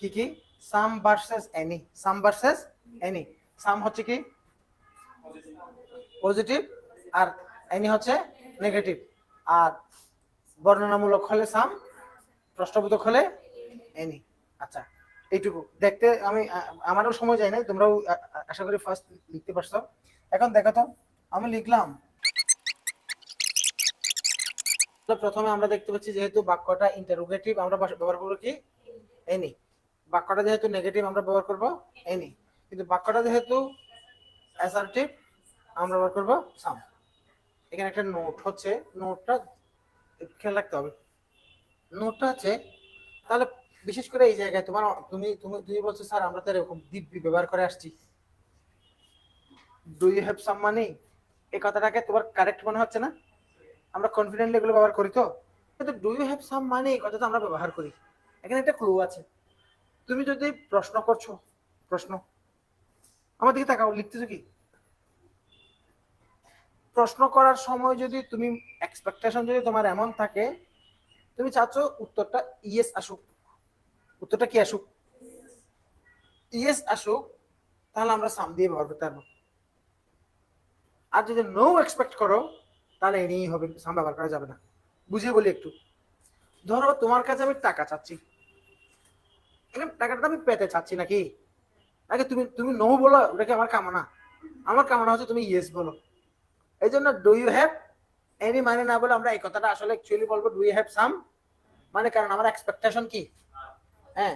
কি কি? Some versus any some versus any some হচ্ছে কি? পজিটিভ আর এনি হচ্ছে নেগেটিভ আর বর্ণনামূলক হলে সাম, প্রশ্নবোধক হলে এনি আচ্ছা এইটুকু। দেখতে আমি, আমারও সময় যায় না তোমরাও আশা করি ফার্স্ট লিখতে পারছ। এখন দেখো তো, আমি লিখলাম। প্রথমে আমরা দেখতে পাচ্ছি যেহেতু বাক্যটা ইন্টারোগেটিভ আমরা ব্যবহার করব কি? এনি বাক্যটা যেহেতু নেগেটিভ আমরা ব্যবহার করব এনি কিন্তু বাক্যটা যেহেতু অ্যাসার্টিভ আমরা ব্যবহার করব সাম এখানে একটা নোট হচ্ছে নোটটা খেয়াল রাখতে হবে। নোটটা হচ্ছে, তাহলে বিশেষ করে এই জায়গায় তোমার, তুমি তুমি তুমি বলছো, স্যার, আমরা তো এরকম দিব্যি ব্যবহার করে আসছি। Do you have some money এই কথাটাকে তোমার কারেক্ট মনে হচ্ছে না? আমরা কনফিডেন্টলি এগুলো ব্যবহার করি তো? কিন্তু do you have some money এই কথাটা আমরা ব্যবহার করি। এখানে একটা ক্লু আছে। তুমি যদি প্রশ্ন করছ, প্রশ্ন। আমার দিকে তাকাও, লিখতেছো কি? প্রশ্ন করার সময় যদি তুমি এক্সপেকটেশন যদি তোমার এমন থাকে, তুমি চাচ্ছ উত্তরটা ইয়েস আসুক। উত্তরটা কি আসুক? ইয়েস আসুক, তাহলে আমরা সাম দিয়ে ব্যবহার করতে পারব। আর যদি নো এক্সপেক্ট করো, তাহলে এ নিয়েই হবে সাম ব্যবহার করা যাবে না। বুঝিয়ে বলি একটু। ধরো তোমার কাছে আমি টাকা চাচ্ছি। টাকাটা আমি পেতে চাচ্ছি নাকি? আগে তুমি তুমি নো বলো, ওটা কি আমার কামনা? আমার কামনা হচ্ছে তুমি ইয়েস বলো। এই জন্য ডু ইউ হ্যাভ এনি মানে না বলে আমরা এই কথাটা আসলে অ্যাকচুয়ালি বলব ডু ইউ হ্যাভ সাম মানে কারণ আমার এক্সপেকটেশন কি? হ্যাঁ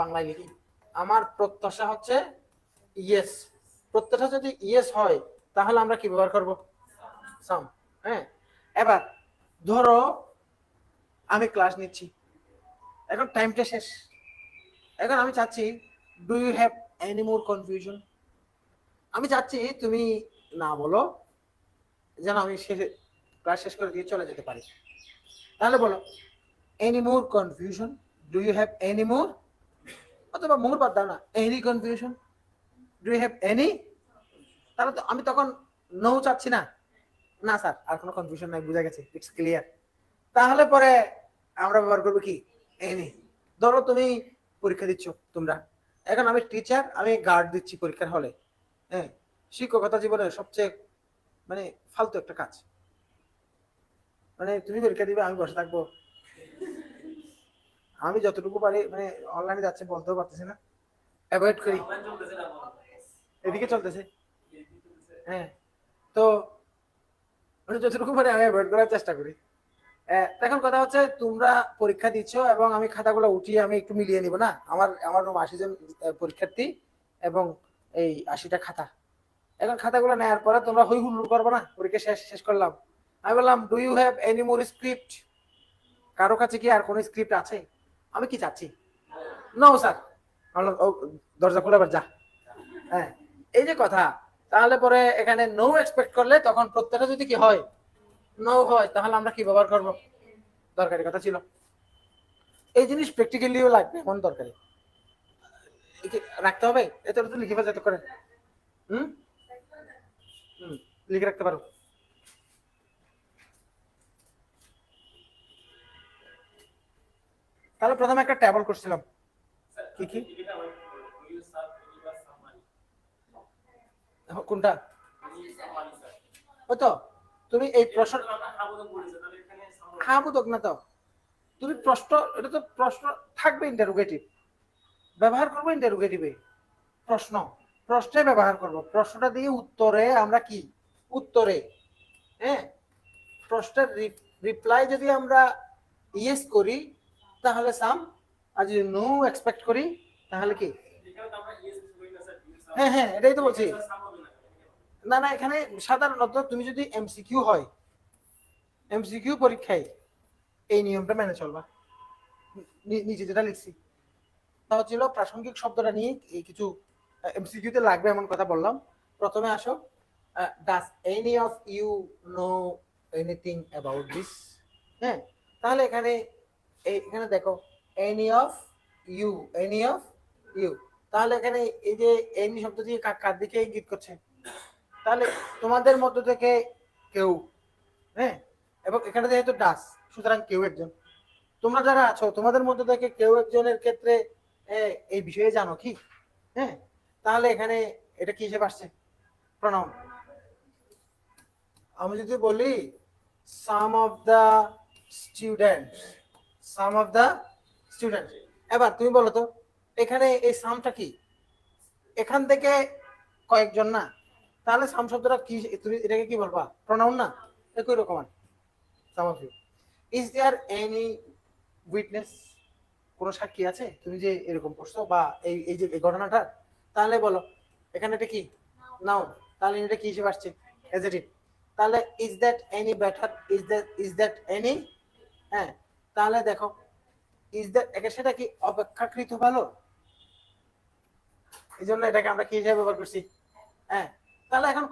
বাংলায় লিখি। আমার প্রত্যাশা হচ্ছে ইয়েস প্রত্যাশা যদি ইয়েস হয়, তাহলে আমরা কি ব্যবহার করব? সাম হ্যাঁ এবার ধরো আমি ক্লাস নিচ্ছি। এখন টাইমটা শেষ। এখন আমি চাচ্ছি do you have any more confusion আমি চাচ্ছি তুমি না বলো, যেন আমি শেষে ক্লাস শেষ করে দিয়ে চলে যেতে পারি। তাহলে বলো any more confusion do you have any more অথবা মোর বাদ দাও না any confusion do you have any তাহলে তো আমি তখন নো চাচ্ছি না। না স্যার, আর কোনো কনফিউশন নাই, বুঝা গেছে ইটস ক্লিয়ার তাহলে পরে আমরা ব্যবহার করব কি? এনি ধরো তুমি পরীক্ষা দিচ্ছ তোমরা? এখন আমি টিচার আমি গার্ড দিচ্ছি পরীক্ষার হলে হ্যাঁ শিক্ষকতা জীবনের সবচেয়ে মানে ফালতু একটা কাজ। মানে তুমি পরীক্ষা দিবে, আমি বসে থাকব। আমি যতটুকু পারি মানে অনলাইনে যাচ্ছে, বলতেও পারতেছি না। অ্যাভয়েড করি। এদিকে চলতেছে। হ্যাঁ তো মানে যতটুকু পারি, আমি অ্যাভয়েড করার চেষ্টা করি। এখন কথা হচ্ছে তোমরা পরীক্ষা দিচ্ছ এবং আমি খাতাগুলো উঠিয়ে আমি একটু মিলিয়ে নিব, না? আমার আমার রুম আশি জন পরীক্ষার্থী এবং এই আশিটা খাতা। এখন খাতাগুলো নেওয়ার পরে তোমরা হই হুল্লোড় করব, না? পরীক্ষা শেষ শেষ করলাম। আমি বললাম do you have any more script কারও কাছে কি আর কোনো স্ক্রিপ্ট আছে? আমি কি চাচ্ছি? নো স্যার ও দরজা খুলে আবার যা। হ্যাঁ এই যে কথা, তাহলে পরে এখানে নো এক্সপেক্ট করলে তখন প্রত্যেকটা যদি কি হয়? নো হয়, তাহলে আমরা কি ব্যবহার করব? দরকারি কথা ছিল। এই জিনিস প্র্যাকটিক্যালিও লাগবে, এমন দরকারি। রাখতে হবে এত তো লিখে ফেলতে করে। হুম? লিখে রাখতে পারো। তাহলে প্রথমে একটা টেবল করছিলাম। কি কি? কোনটা? ওই তো। তুমি এই প্রশ্ন বুঝক না তো তুমি প্রশ্ন এটা তো প্রশ্ন থাকবে ইন্টারোগেটিভ ব্যবহার করব ইন্টারোগেটিভে প্রশ্ন। প্রশ্নে ব্যবহার করব। প্রশ্নটা দিয়ে উত্তরে আমরা কি? উত্তরে। হ্যাঁ? প্রশ্নের রিপ্লাই যদি আমরা ইয়েস করি, তাহলে সাম আর যদি নো এক্সপেক্ট করি, তাহলে কি? হ্যাঁ হ্যাঁ এটাই তো বলছি। না না, এখানে সাধারণত তুমি যদি এমসিকিউ হয় এমসিকিউ পরীক্ষায় এই নিয়মটা মেনে চলবা। নি- নিচে যেটা লিখছি। তা হচ্ছিল প্রাসঙ্গিক শব্দটা নিয়ে এই কিছু এমসিকিউতে লাগবে এমন কথা বললাম। প্রথমে আসো does any of you know anything about this হ্যাঁ তাহলে এখানে এখানে দেখো any of you any of you তাহলে এখানে এই যে এনি শব্দ দিয়ে কার দিকে ইঙ্গিত করছে? তাহলে তোমাদের মধ্য থেকে কেউ হ্যাঁ? এবং এখানে যেহেতু ডাস সুতরাং কেউ একজন। তোমরা যারা আছো, তোমাদের মধ্যে থেকে কেউ একজনের ক্ষেত্রে এই বিষয়ে জানো কি? হ্যাঁ? তাহলে এখানে এটা কি হিসেবে আসছে? প্রণাম। আমি যদি বলি some of the student some of the student এবার তুমি বলো তো, এখানে এই সামটা কি? এখান থেকে কয়েকজন না? তাহলে সাম শব্দটা কি, তুমি এটাকে কি বলবা? প্রনাউন না? একই রকম some of is there any witness কোনো সাক্ষী আছে? তুমি যে এরকম করছ বা এই এই যে ঘটনাটা, তাহলে বলো। এখানে এটা কি? নাও তাহলে এটা কি হিসেবে আসছে? এজেটিভ তাহলে is that any better is that is that any হ্যাঁ তাহলে দেখো। ইজ দ্যাট সেটা কি অপেক্ষাকৃত ভালো? এই জন্য এটাকে আমরা কি হিসেবে ব্যবহার করছি? হ্যাঁ তাহলে এখন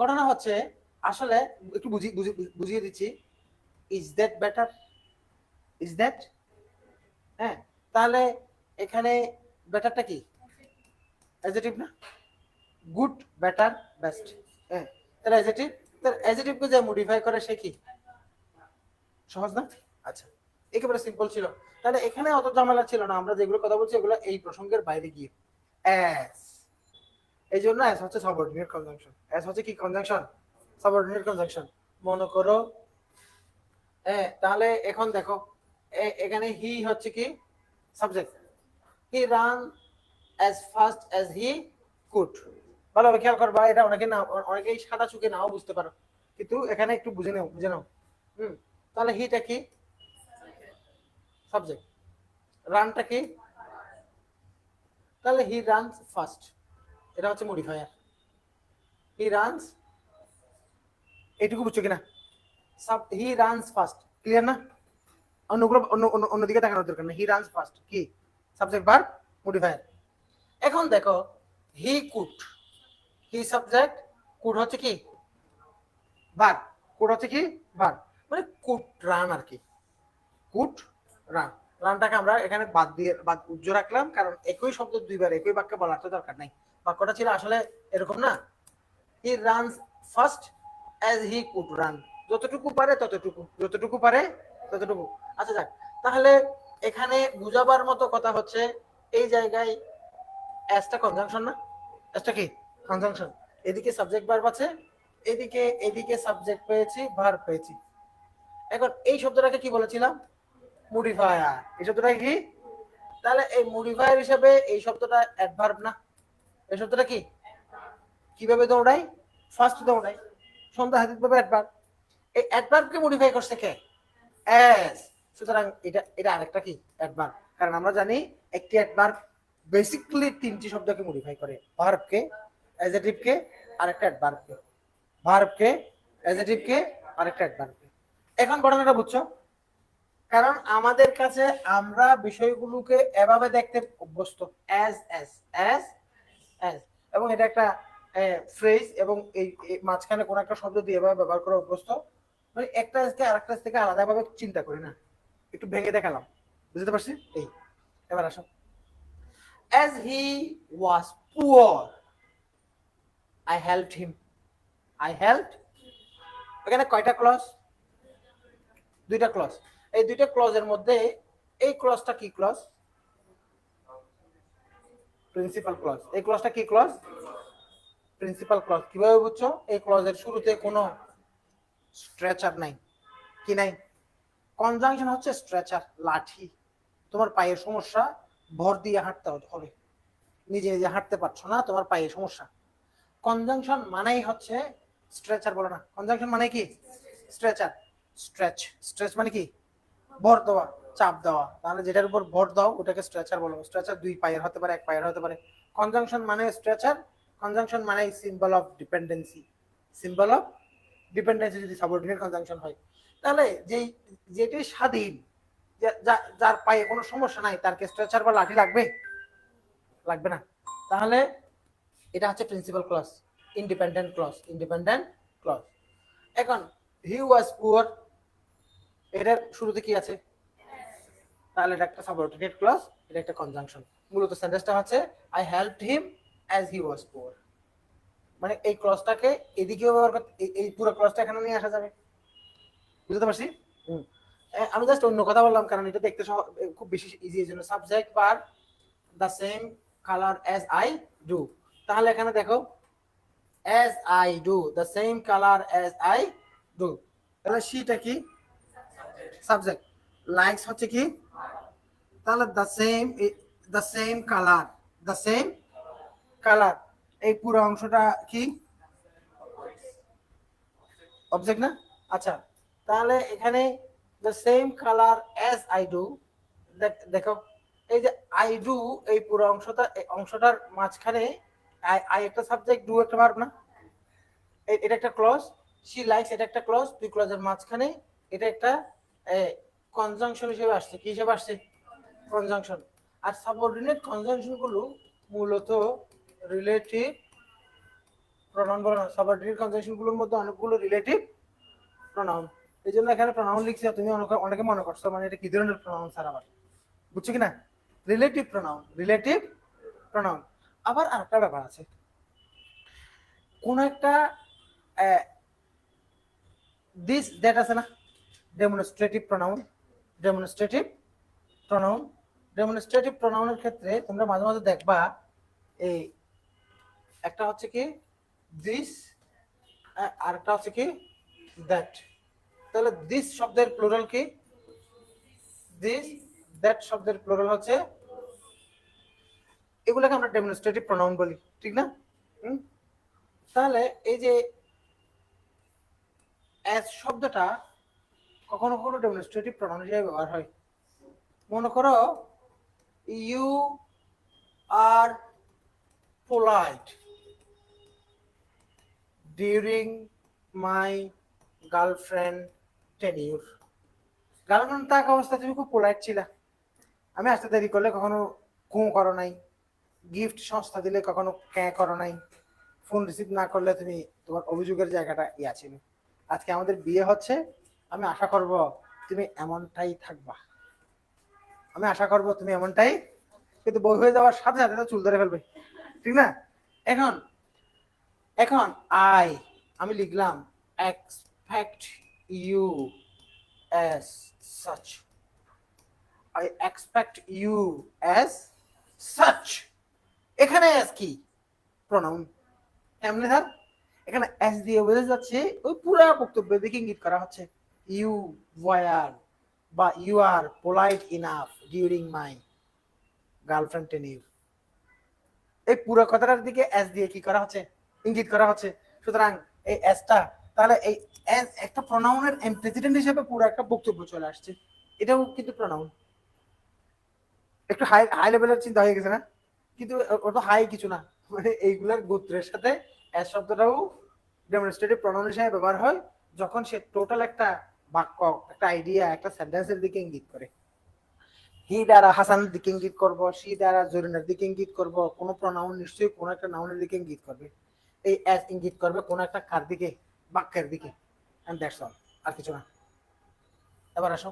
ঘটনা হচ্ছে, আসলে একটু বুঝি বুঝি- বুঝিয়ে দিচ্ছি। Is that better is that হ্যাঁ তাহলে এখানে বেটারটা কি? অ্যাজেটিভ না? গুড বেটার বেস্ট হ্যাঁ তাহলে অ্যাজেটিভ তাহলে অ্যাজেটিভকে যে মডিফাই করে সে কি? সহজ না? আচ্ছা একেবারে সিম্পল ছিল। তাহলে এখানে অত ঝামেলা ছিল না, আমরা যেগুলো কথা বলছি এগুলো এই প্রসঙ্গের বাইরে গিয়ে। অ্যাস এই জন্য অ্যাস হচ্ছে সাবঅর্ডিনেট কনজাংশন অ্যাস হচ্ছে কি কনজাংশন সাবঅর্ডিনেট কনজাংশন মনে করো হ্যাঁ তাহলে এখন দেখো এখানে হি হচ্ছে কি? Subject he run as fast as he could ভালোভাবে খেয়াল করবা, এটা অনেকে না, অনেকেই সাদা চুকে নাও বুঝতে পারো। কিন্তু এখানে একটু বুঝে নাও বুঝে নাও। হুম, তাহলে হিটা কি? সাবজেক্ট রানটা কি? তাহলে হি রানস ফাস্ট এটা হচ্ছে মডিফায়ার হি রানস এইটুকু বুঝছ কিনা? Sub he runs fast clear না? অন্যগুলো অন্য অন্য অন্যদিকে তাকানোর দরকার নেই। হি রানস ফাস্ট কি? সাবজেক্ট ভার্ব মডিফায়ার এখন দেখো he could he subject could হচ্ছে কি? ভার্ব কুড হচ্ছে কি? ভার্ব মানে কুড রান আর কি। কুড রান রানটাকে আমরা এখানে বাদ দিয়ে, বাদ উজ্জ রাখলাম, কারণ একই শব্দ দুইবার, একই বাক্যে বলার তো দরকার নাই। বাক্যটা ছিল আসলে এরকম না। He runs first as he could run যতটুকু পারে ততটুকু, যতটুকু পারে ততটুকু। আচ্ছা যাক, তাহলে এখানে বুঝাবার মতো কথা হচ্ছে, এই জায়গায় অ্যাজটা কনজাংশন না? অ্যাজটা কি? কনজাংশন এদিকে সাবজেক্ট ভার্ব আছে, এদিকে এদিকে সাবজেক্ট পেয়েছি ভার্ব পেয়েছি। এখন এই শব্দটাকে কি বলেছিলাম? মডিফায়ার এই শব্দটা কি? তাহলে এই মডিফায়ার হিসেবে এই শব্দটা অ্যাডভার্ব না। এই শব্দটা কি? কীভাবে দৌড়াই ফার্স্ট দৌড়াই সন্ধ্যা হাতিত ভাবে অ্যাডভার্ব এই অ্যাডভার্বকে মডিফাই করছে কে? অ্যাজ সুতরাং এটা এটা আরেকটা কি? অ্যাডভার্ব কারণ আমরা জানি একটি অ্যাডভার্ব বেসিক্যালি তিনটি শব্দকে মডিফাই করে। ভার্বকে অ্যাডজেটিভকে আরেকটা অ্যাডভার্বকে ভার্বকে অ্যাডজেটিভকে আরেকটা অ্যাডভার্বকে এখন ঘটনাটা বুঝছ? কারণ আমাদের কাছে আমরা বিষয়গুলোকে এভাবে দেখতে অভ্যস্ত। অ্যাজ অ্যাজ অ্যাজ এবং এটা একটা ফ্রেজ এবং এই মাঝখানে কোনো একটা শব্দ দিয়ে এভাবে ব্যবহার করে অভ্যস্ত। মানে একটা থেকে আরেকটা থেকে আলাদাভাবে চিন্তা করি না। একটু ভেঙে দেখালাম। বুঝতে পারছি? এই, এবার আসো। As he was poor I helped him I helped এখানে কয়টা ক্লজ দুইটা ক্লজ এই দুইটা ক্লজের মধ্যে, এই ক্লজটা কি ক্লজ প্রিন্সিপাল ক্লজ এই ক্লজটা কি ক্লজ প্রিন্সিপাল ক্লজ কীভাবে বুঝছ? এই ক্লজের শুরুতে কোনো স্ট্রেচার নাই। কি নাই? কনজাংশন হচ্ছে স্ট্রেচার লাঠি। তোমার পায়ের সমস্যা, ভর দিয়ে হাঁটতে হবে। নিজে নিজে হাঁটতে পারছ না, তোমার পায়ে সমস্যা। কনজাংশন মানেই হচ্ছে স্ট্রেচার বলো না। কনজাংশন মানে কি? স্ট্রেচার স্ট্রেচ স্ট্রেচ মানে কি? ভর দেওয়া। চাপ দেওয়া। তাহলে যেটার উপর ভর দাও, ওটাকে স্ট্রেচার বলো স্ট্রেচার দুই পায়ের হতে পারে, এক পায়ের হতে পারে। কনজাংশন মানে স্ট্রেচার কনজাংশন মানে symbol of dependency symbol of dependency যদি সাবঅর্ডিনেট কনজাংশন হয়। তাহলে যেই যেটি স্বাধীন যার পায়ে কোনো সমস্যা নাই তার স্ট্রেচার বা লাঠি লাগবে? লাগবে না। তাহলে এটা হচ্ছে principal clause independent clause independent clause এখন হি ওয়াজ পুয়ার এটার শুরুতে কি আছে? তাহলে এটা একটা সাবঅর্ডিনেট ক্লজ এটা একটা কনজাংশন মূলত সেন্টেন্সটা হচ্ছে I helped him as he was poor মানে এই ক্লজটাকে এদিকেও ব্যবহার করতে এই- পুরো ক্লজটা এখানে নিয়ে আসা যাবে। বুঝতে পারছি। আমি জাস্ট অন্য কথা বললাম কারণ এটা দেখতে খুব বেশি ইজি এই জন্য। Subject bar the same colour as I do তাহলে এখানে দেখো as I do the same colour as I do তাহলে সিটা কি? সাবজেক্ট লাইকস হচ্ছে কি? তাহলে the same the same colour the same colour এই পুরো অংশটা কি? অবজেক্ট না? আচ্ছা তাহলে এখানে the same colour as I do দেখো এই যে আই ডু এই পুরো অংশটা অংশটার মাঝখানে আই একটা সাবজেক্ট ডু একটা ভার্ব না? এটা একটা ক্লজ শি লাইকস এটা একটা ক্লজ দুই ক্লজের মাঝখানে এটা একটা কনজাংশন হিসেবে আসছে, কি হিসেবে আসছে? কনজাংশন আর সাবঅর্ডিনেট কনজাংশনগুলো মূলত রিলেটিভ প্রনাউন বলে না সাবঅর্ডিনেট কনজাংশনগুলোর মধ্যে অনেকগুলো রিলেটিভ প্রনাউন এই জন্য এখানে প্রনাউন লিখছি আর তুমি অনেকে অনেকে মনে করছ মানে এটা কি ধরনের প্রনাউন স্যার আবার? বুঝছ কি না? রিলেটিভ প্রনাউন রিলেটিভ প্রনাউন আবার আরেকটা ব্যাপার আছে। কোন একটা দিস দ্যাট আছে না? Demonstrative pronoun demonstrative pronoun demonstrative প্রনাউনের ক্ষেত্রে তোমরা মাঝে মাঝে দেখবা, এই একটা হচ্ছে কি দিস আর একটা হচ্ছে কি দ্যাট তাহলে দিস শব্দের প্লুরাল কি? দিস দ্যাট শব্দের প্লুরাল হচ্ছে এগুলোকে আমরা ডেমনস্ট্রেটিভ প্রনাউন বলি, ঠিক না? তাহলে এই যে অ্যাজ শব্দটা কখনো কখনো ডেমনস্ট্রেটিভ প্রনাউন হিসেবে ব্যবহার হয়। মনে করো you are polite during my girlfriend tenure girlfriend থাকা অবস্থায় তুমি খুব পোলাইট ছিলা। আমি আসতে দেরি করলে কখনো কুঁ করো নাই। গিফট সংস্থা দিলে কখনো ক্যাঁ করো নাই। ফোন রিসিভ না করলে তুমি তোমার অভিযোগের জায়গাটা ইয়া ছিল। আজকে আমাদের বিয়ে হচ্ছে। আমি আশা করব তুমি এমনটাই থাকবা। আমি আশা করব তুমি এমনটাই। কিন্তু বই হয়ে যাওয়ার সাথে সাথে চুল ধরে ফেলবে। ঠিক না? এখন এখন আই আমি লিখলাম expect you as such I expect you as such এখানে অ্যাজ কি? প্রনাউন এমনি স্যার? এখানে অ্যাজ দিয়ে বোঝা যাচ্ছে, ওই পুরো বক্তব্যের দিকে ইঙ্গিত করা হচ্ছে। ইউ ওয়ার বা you are polite enough during my girlfriend tenure এই পুরো কথাটার দিকে অ্যাজ দিয়ে কি করা হচ্ছে? ইঙ্গিত করা হচ্ছে। সুতরাং এই অ্যাজটা তাহলে এই একটা প্রনাউনের প্রেসিডেন্ট হিসেবে পুরো একটা বক্তব্য চলে আসছে। এটাও কিন্তু প্রনাউন একটু হাই হাই লেভেলের চিন্তা হয়ে গেছে না? কিন্তু ওটা হাই কিছু না। মানে এইগুলার গোত্রের সাথে অ্যাজ শব্দটাও ডেমনস্ট্রেটিভ প্রনাউন হিসেবে ব্যবহার হয়। যখন সে টোটাল একটা বাক্য, একটা আইডিয়া একটা সেন্টেন্সের দিকে ইঙ্গিত করে। হি দ্বারা হাসানের দিকে ইঙ্গিত করব সি দ্বারা জরিনের দিকে ইঙ্গিত করব, কোনো প্রনাউন নিশ্চয়ই কোনো একটা নাউনের দিকে ইঙ্গিত করবে। এই অ্যাজ ইঙ্গিত করবে কোনো একটা কার দিকে, বাক্যের দিকে অ্যান্ড দ্যাটস অল আর কিছু না। এবার আসো।